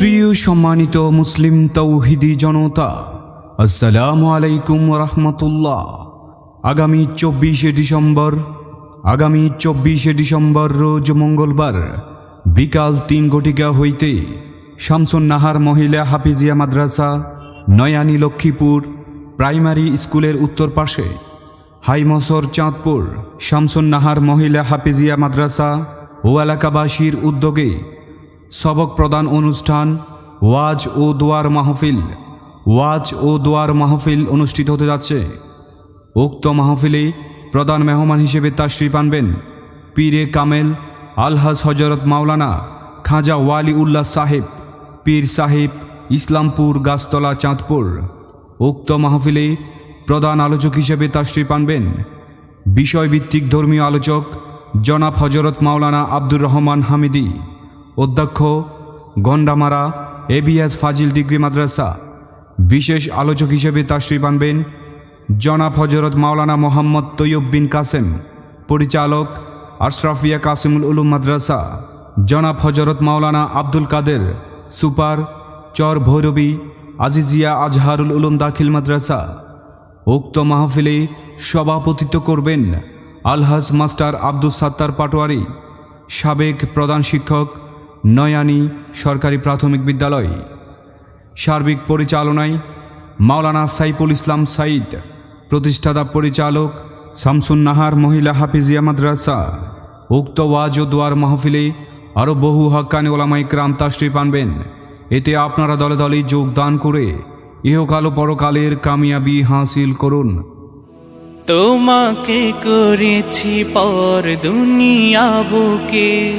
প্রিয় সম্মানিত মুসলিম তৌহিদি জনতা, আসসালামু আলাইকুম রহমতুল্লাহ। আগামী চব্বিশে ডিসেম্বর, আগামী চব্বিশে ডিসেম্বর রোজ মঙ্গলবার বিকাল তিন ঘটিকা হইতে শামসুন নাহার মহিলা হাফিজিয়া মাদ্রাসা, নয়ানী লক্ষ্মীপুর প্রাইমারি স্কুলের উত্তর পাশে হাইমসর চাঁদপুর শামসুন নাহার মহিলা হাফিজিয়া মাদ্রাসা ও এলাকাবাসীর উদ্যোগে সবক প্রদান অনুষ্ঠান ওয়াজ ও দোয়ার মাহফিল, ওয়াজ ও দোয়ার মাহফিল অনুষ্ঠিত হতে যাচ্ছে। উক্ত মাহফিলে প্রধান মেহমান হিসেবে তাশরিফ আনবেন পীরে কামেল, আলহাজ হজরত মাওলানা খাজা ওয়ালি উল্লাহ সাহেব, পীর সাহেব ইসলামপুর গাছতলা চাঁদপুর। উক্ত মাহফিলে প্রধান আলোচক হিসেবে তাশরিফ পানবেন বিষয়ভিত্তিক ধর্মীয় আলোচক জনাব হজরত মাওলানা আব্দুর রহমান হামিদি। অধ্যক্ষ গন্ডামারা এবিএস ফাজিল ডিগ্রি মাদ্রাসা। বিশেষ আলোচক হিসেবে তাশরিফ আনবেন জনাব হজরত মাওলানা মোহাম্মদ তৈয়ব বিন কাসেম, পরিচালক আশরাফিয়া কাসিমুল উলুম মাদ্রাসা। জনাব হজরত মাওলানা আব্দুল কাদের, সুপার চর ভৈরবী আজিজিয়া আজহারুল উলুম দাখিল মাদ্রাসা। উক্ত মাহফিলে সভাপতিত্ব করবেন আলহাজ মাস্টার আব্দুল সাত্তার পাটোয়ারি, সাবেক প্রধান শিক্ষক নয়ানী সরকারি প্রাথমিক বিদ্যালয়। সার্বিক পরিচালনায় মাওলানা সাইফুল ইসলাম সাইদ প্রতিষ্ঠাতা পরিচালক শামসুন নাহার মহিলা হাফিজিয়া মাদ্রাসা। উক্ত ওয়াজ ও দোয়ার মাহফিলে আরও বহু হক্কানি ওলামাই ক্রাম তাশরিফ আনবেন। এতে আপনারা দলে দলে যোগদান করে ইহকাল পরকালের কামিয়াবি হাসিল করুন। তোমাকে করেছি পর দুনিয়া বুকে।